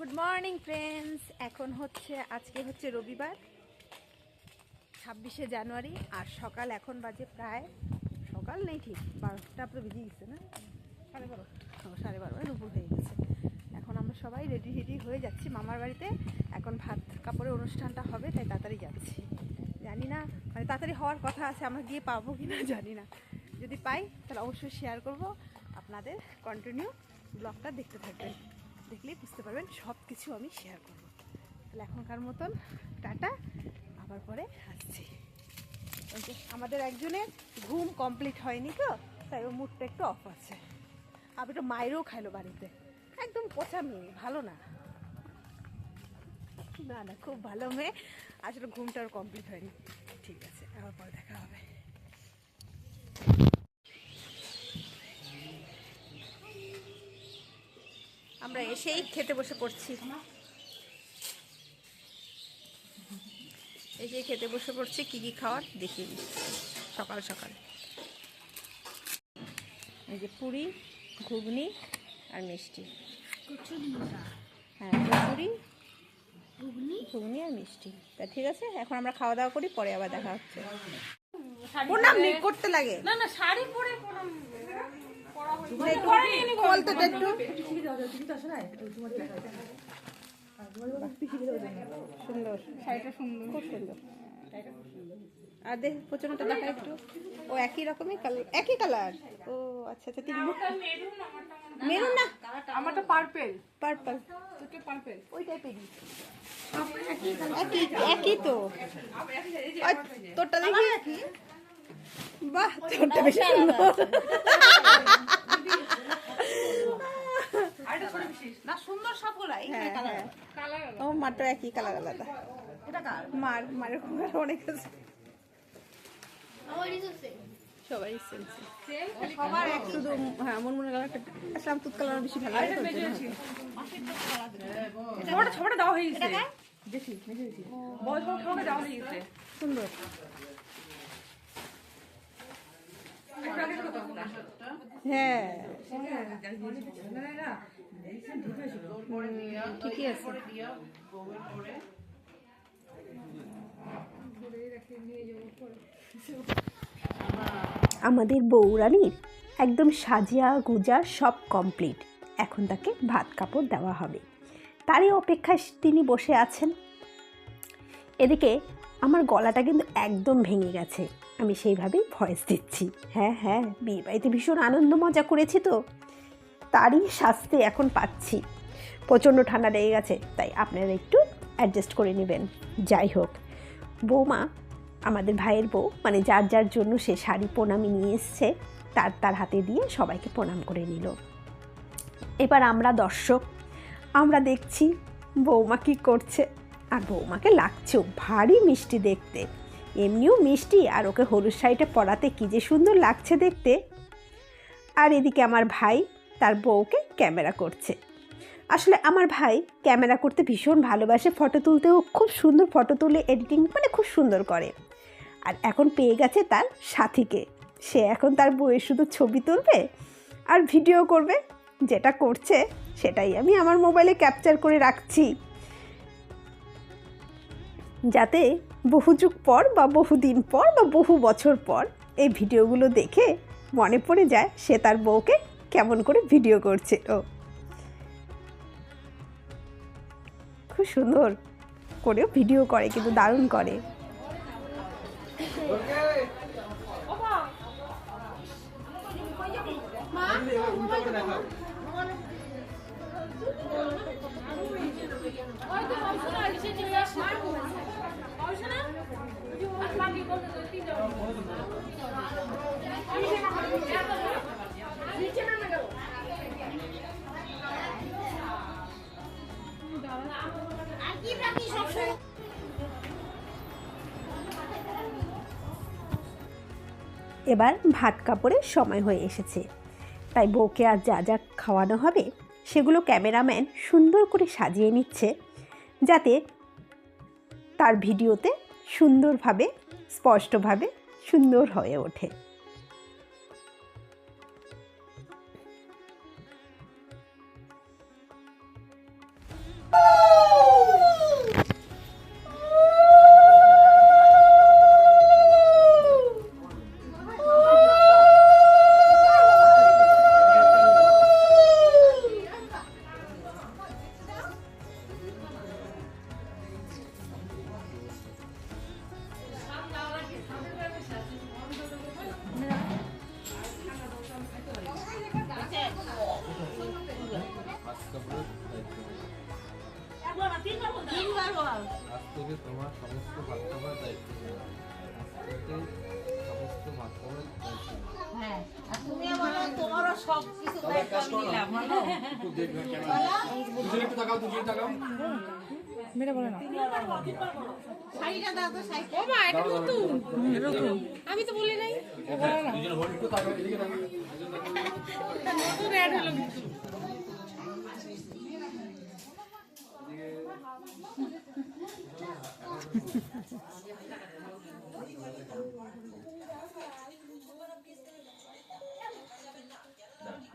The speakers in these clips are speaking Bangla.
গুড মর্নিং ফ্রেন্ডস এখন হচ্ছে, আজকে হচ্ছে রবিবার, ছাব্বিশে জানুয়ারি, আর সকাল এখন বাজে প্রায়, সকাল নেই ঠিক, বারোটা পুরো বেজে গেছে না? সাড়ে বারো। সাড়ে বারো দুপুর হয়ে গেছে। এখন আমরা সবাই রেডি রেডি হয়ে যাচ্ছি মামার বাড়িতে। এখন ভাত কাপড়ের অনুষ্ঠানটা হবে, তাই তাড়াতাড়ি যাচ্ছি। জানি না মানে তাড়াতাড়ি হওয়ার কথা আছে, আমরা গিয়ে পাবো কি না জানি না। যদি পাই, তাহলে অবশ্যই শেয়ার করব। আপনাদের কন্টিনিউ ব্লগটা দেখতে থাকবেন। দেখলেই বুঝতে পারবেন সব কিছু আমি শেয়ার করব। তাহলে এখনকার মতন টাটা, আবার পরে আসছি। যে আমাদের একজনের ঘুম কমপ্লিট হয়নি তো, তাই ও মুডটা একটু অফ আছে। আবার একটু মায়েরও খাইলো বাড়িতে। একদম পচা মেয়ে, ভালো না। না খুব ভালো মেয়ে। আসলে ঘুমটা আর কমপ্লিট হয়নি। ঠিক আছে, আবার পরে এসেই খেতে বসে পড়ছি। এই যে খেতে বসে পড়ছি কি কি খাওয়ার দেখিয়ে দিচ্ছি। সকাল সকাল। এই যে পুরি ঘুগনি আর মিষ্টি। হ্যাঁ কচুরি ঘুগনি আর মিষ্টি। তা ঠিক আছে এখন আমরা খাওয়া দাওয়া করি পরে আবার দেখা হচ্ছে। প্রণাম করতে লাগে। না না শাড়ি পরে সুন্দর শাড়িটা সুন্দর। খুব সুন্দর আর দেখ প্রচন্ডটা দেখা একটু ও একই রকমই কালার একই কালার ও আচ্ছা আচ্ছা তিন মেরুন না আমারটা পার্পেল পার্পেল ওই টাইপেরই একই একই তো তোরটা দেখি বাহ তোরটা বেশি সুন্দর। না সুন্দর সবগুলাই। হ্যাঁ হ্যাঁ কালার ও মারটা একই কালার আলাদা। মার মারের কালার অনেক আছে। সবাই সেম সবার এক শুধু হ্যাঁ মন মনে তুত কালার বেশি ভালো লাগে। ছবিটা দেওয়া হয়ে গেছে। দেখি দেওয়া হয়ে সুন্দর। আমাদের বৌরানির একদম সাজিয়া গুজা সব কমপ্লিট এখন তাকে ভাত কাপড় দেওয়া হবে। তারই অপেক্ষায় তিনি বসে আছেন। এদিকে আমার গলাটা কিন্তু একদম ভেঙে গেছে। আমি সেইভাবেই ভয়েস দিচ্ছি। হ্যাঁ হ্যাঁ বিয়ে বাড়িতে ভীষণ আনন্দ মজা করেছি তো। তারই শাস্তি এখন পাচ্ছি। প্রচণ্ড ঠান্ডা লেগে গেছে, তাই আপনারা একটু অ্যাডজাস্ট করে নেবেন। যাই হোক, বৌমা, আমাদের ভাইয়ের বউ মানে যার যার জন্য সে শাড়ি প্রণামী নিয়ে এসছে, তার তার হাতে দিয়ে সবাইকে প্রণাম করে নিল। এবার আমরা দর্শক, আমরা দেখছি বৌমা কী করছে। আর বৌমাকে লাগছেও ভারী মিষ্টি দেখতে। এমনিও মিষ্টি, আর ওকে হলুদ শাড়িটা পরাতে কী যে সুন্দর লাগছে দেখতে। আর এদিকে আমার ভাই তার বউকে ক্যামেরা করছে। আসলে আমার ভাই ক্যামেরা করতে ভীষণ ভালোবাসে ফটো তুলতেও, খুব সুন্দর ফটো তুলে এডিটিং মানে খুব সুন্দর করে। আর এখন পেয়ে গেছে তার সাথীকে। সে এখন তার বউয়ের শুধু ছবি তুলবে আর ভিডিও করবে। যেটা করছে সেটাই আমি আমার মোবাইলে ক্যাপচার করে রাখছি। যাতে বহু যুগ পর বা বহু দিন পর বা বহু বছর পর এই ভিডিওগুলো দেখে মনে পড়ে যায় সে তার বউকে কেমন করে ভিডিও করছে ও খুব সুন্দর করেও ভিডিও করে কিন্তু দারুণ করে এবার ভাত কাপড়ের সময় হয়ে এসেছে। তাই বউকে আর যা যা খাওয়ানো হবে, সেগুলো ক্যামেরাম্যান সুন্দর করে সাজিয়ে নিচ্ছে, যাতে তার ভিডিওতে সুন্দরভাবে স্পষ্টভাবে সুন্দর হয়ে ওঠে। থেকে তোমার সমস্ত খাবার দায়িত্ব নেওয়া। সমস্ত খাবার দায়িত্ব। হ্যাঁ বলো তোমারও সব কিছু দায়িত্ব আমি নিলাম। মেরে বলে না। শাড়িটা দাও তো শাড়ি ও মা এটা নতুন। আমি তো বলি নাই। ও বলে না নতুন অ্যাড হলো কিন্তু।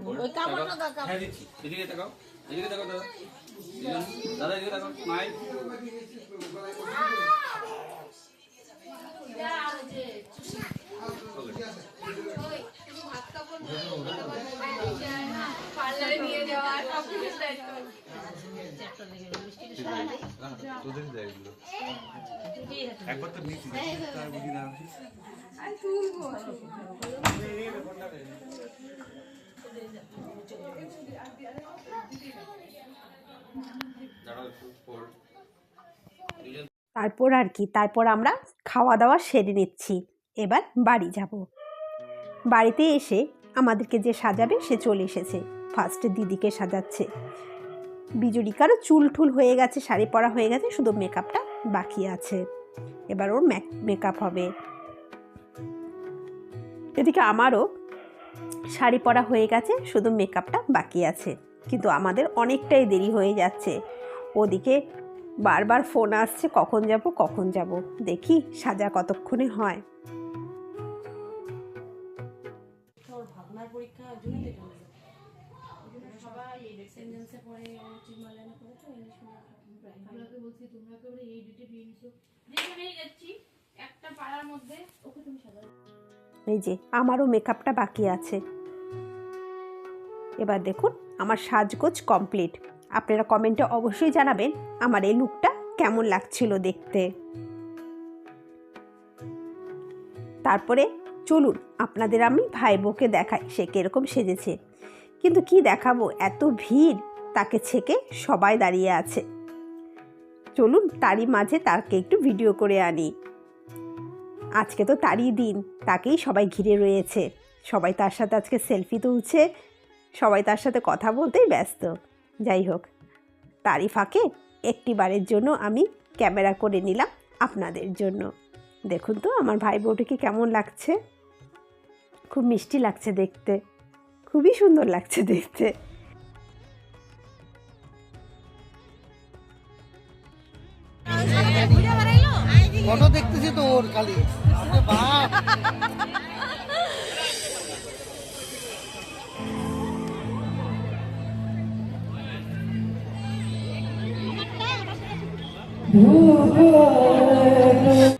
ওই কাপড়টা দাও হ্যাঁ দিচ্ছি। এদিকে তাকাও এদিকে তাকাও দাদা। দাদা এদিকে তাকাও। তোদের দেয় এগুলো। একবার তো নিয়েছি। তার বুঝি না। আমি তুলবো দাঁড়াও একটু পর দুজন তারপর আর কি, তারপর আমরা খাওয়া দাওয়া সেরে নিচ্ছি। এবার বাড়ি যাব। বাড়িতে এসে আমাদেরকে যে সাজাবে, সে চলে এসেছে। ফার্স্টে দিদিকে সাজাচ্ছে। বিজুরিকারও চুল টুল হয়ে গেছে, শাড়ি পরা হয়ে গেছে, শুধু মেকআপটা বাকি আছে। এবার ওর মেকআপ হবে। এদিকে আমারও শাড়ি পরা হয়ে গেছে, শুধু মেকআপটা বাকি আছে। কিন্তু আমাদের অনেকটাই দেরি হয়ে যাচ্ছে। ওদিকে বারবার ফোন আসছে, কখন যাব কখন যাব। দেখি সাজা কতক্ষণে হয়। একটা পাড়ার মধ্যে ওকে তুমি সাজাও এই যে, আমারও মেকআপটা বাকি আছে। এবার দেখুন, আমার সাজগোজ কমপ্লিট আপনারা কমেন্টে অবশ্যই জানাবেন আমার এই লুকটা কেমন লাগছিল দেখতে। তারপরে চলুন, আপনাদের আমি ভাই বোকে দেখাই, সে কীরকম সেজেছে। কিন্তু কি দেখাবো, এত ভিড়, তাকে ছেকে সবাই দাঁড়িয়ে আছে। চলুন, তারই মাঝে তাকে একটু ভিডিও করে আনি। আজকে তো তারই দিন, তাকেই সবাই ঘিরে রয়েছে। সবাই তার সাথে আজকে সেলফি তুলছে, সবাই তার সাথে কথা বলতেই ব্যস্ত। যাই হোক, তারই ফাঁকে একটি বারের জন্য আমি ক্যামেরা করে নিলাম আপনাদের জন্য। দেখুন তো, আমার ভাই বউটিকে কেমন লাগছে? খুব মিষ্টি লাগছে দেখতে, খুবই সুন্দর লাগছে দেখতে। ফটো দেখতেছি তো ওর খালি। 뭐 하지 마. 오, 오, 오, 오.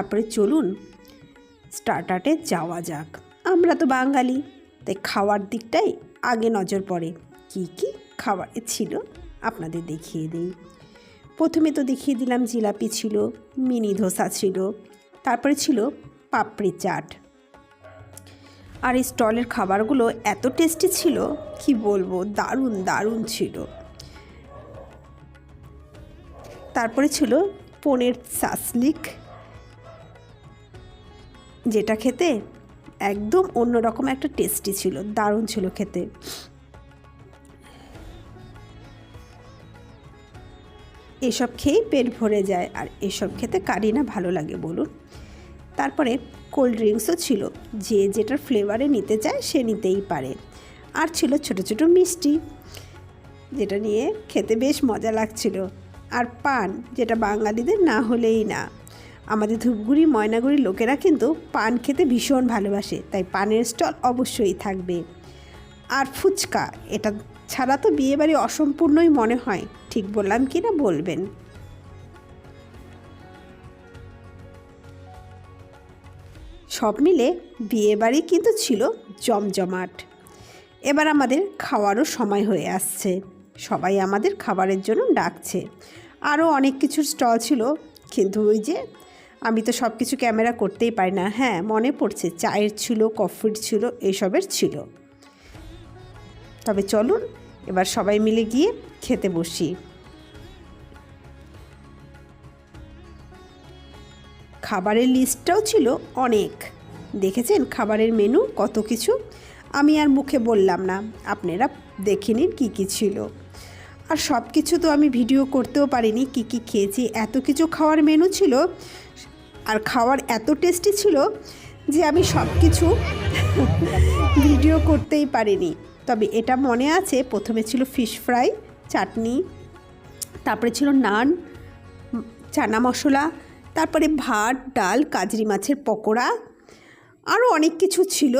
তারপরে চলুন স্টার্টারে যাওয়া যাক। আমরা তো বাঙালি, তাই খাওয়ার দিকটাই আগে নজর পড়ে। কি কি খাবারে ছিল আপনাদের দেখিয়ে দিই। প্রথমে তো দেখিয়ে দিলাম জিলাপি ছিল, মিনি ধোসা ছিল, তারপরে ছিল পাপড়ি চাট। আর এই স্টলের খাবারগুলো এত টেস্টি ছিল, কি বলব, দারুণ দারুণ ছিল। তারপরে ছিল পনেরো সাসলিক যেটা খেতে একদম অন্যরকম একটা টেস্টি ছিল, দারুণ ছিল খেতে। এসব খেয়েই পেট ভরে যায়, আর এসব খেতে কারি না ভালো লাগে বলুন। তারপরে কোল্ড ড্রিঙ্কসও ছিল, যে যেটার ফ্লেভারে নিতে চায় সে নিতেই পারে। আর ছিল ছোট ছোট মিষ্টি, যেটা নিয়ে খেতে বেশ মজা লাগছিল। আর পান, যেটা বাঙালিদের না হলেই না। আমাদের ধূপগুড়ি, ময়নাগুড়ির লোকেরা কিন্তু পান খেতে ভীষণ ভালোবাসে, তাই পানের স্টল অবশ্যই থাকবে। আর ফুচকা, এটা ছাড়া তো বিয়েবাড়ি অসম্পূর্ণই মনে হয়, ঠিক বললাম কি না বলবেন? সব মিলে বিয়েবাড়ি কিন্তু ছিল জমজমাট। এবার আমাদের খাওয়ারও সময় হয়ে আসছে, সবাই আমাদের খাবারের জন্য ডাকছে। আরও অনেক কিছুর স্টল ছিল, কিন্তু ওই যে আমি তো সব কিছু ক্যামেরা করতেই পারি না। হ্যাঁ মনে পড়ছে, চায়ের ছিল, কফির ছিল এইসবের ছিল। তবে চলুন, এবার সবাই মিলে গিয়ে খেতে বসি। খাবারের লিস্টটাও ছিল অনেক। দেখেছেন খাবারের মেনু, কত কিছু? আমি আর মুখে বললাম না, আপনারা দেখে নিন কী কী ছিল। আর সব কিছু তো আমি ভিডিও করতেও পারিনি, কী কী খেয়েছি, এত কিছু খাওয়ার মেনু ছিল আর খাওয়ার এত টেস্টি ছিল যে আমি সব কিছু ভিডিও করতেই পারিনি। তবে এটা মনে আছে, প্রথমে ছিল ফিশ ফ্রাই চাটনি, তারপরে ছিল নান, চানা মশলা, তারপরে ভাত, ডাল, কাজরি মাছের পকোড়া আরও অনেক কিছু ছিল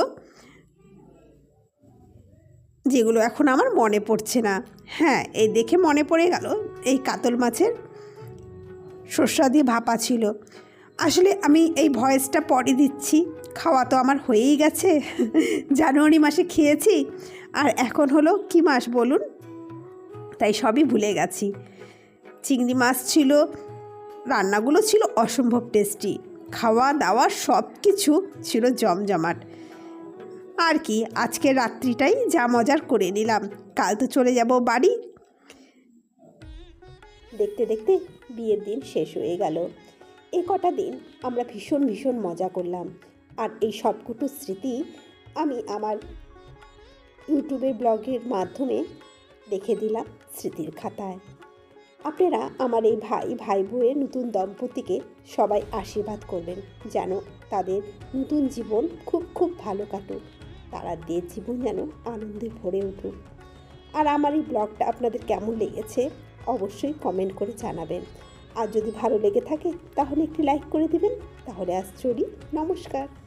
যেগুলো এখন আমার মনে পড়ছে না। হ্যাঁ এই দেখে মনে পড়ে গেল, এই কাতল মাছের সর্ষা দিয়ে ভাপা ছিল। আসলে আমি এই ভয়েসটা পরে দিচ্ছি। খাওয়া তো আমার হয়েই গেছে। জানুয়ারি মাসে খেয়েছি। আর এখন হলো কি মাস বলুন? তাই সবই ভুলে গেছি। চিংড়ি মাছ ছিল, রান্নাগুলো ছিল অসম্ভব টেস্টি। খাওয়া দাওয়া সব কিছু ছিল জমজমাট। আর কি, আজকে রাত্রিটাই যা মজার করে নিলাম। কাল তো চলে যাব বাড়ি। দেখতে দেখতে বিয়ের দিন শেষ হয়ে গেল। এই কটা দিন আমরা ভীষণ ভীষণ মজা করলাম। আর এই সবকটু স্মৃতি আমি আমার ইউটিউবের ব্লগের মাধ্যমে রেখে দিলাম স্মৃতির খাতায়। আপনারা আমার এই ভাই ভাই বউয়ের নতুন দম্পতিকে সবাই আশীর্বাদ করবেন যেন তাদের নতুন জীবন খুব খুব ভালো কাটুক। তারা দিয়ে জীবন যেন আনন্দে ভরে উঠুক। আর আমার এই ব্লগটা আপনাদের কেমন লেগেছে অবশ্যই কমেন্ট করে জানাবেন। আর যদি ভালো লেগে থাকে তাহলে একটি লাইক করে দিবেন। তাহলে আজ চলি। নমস্কার।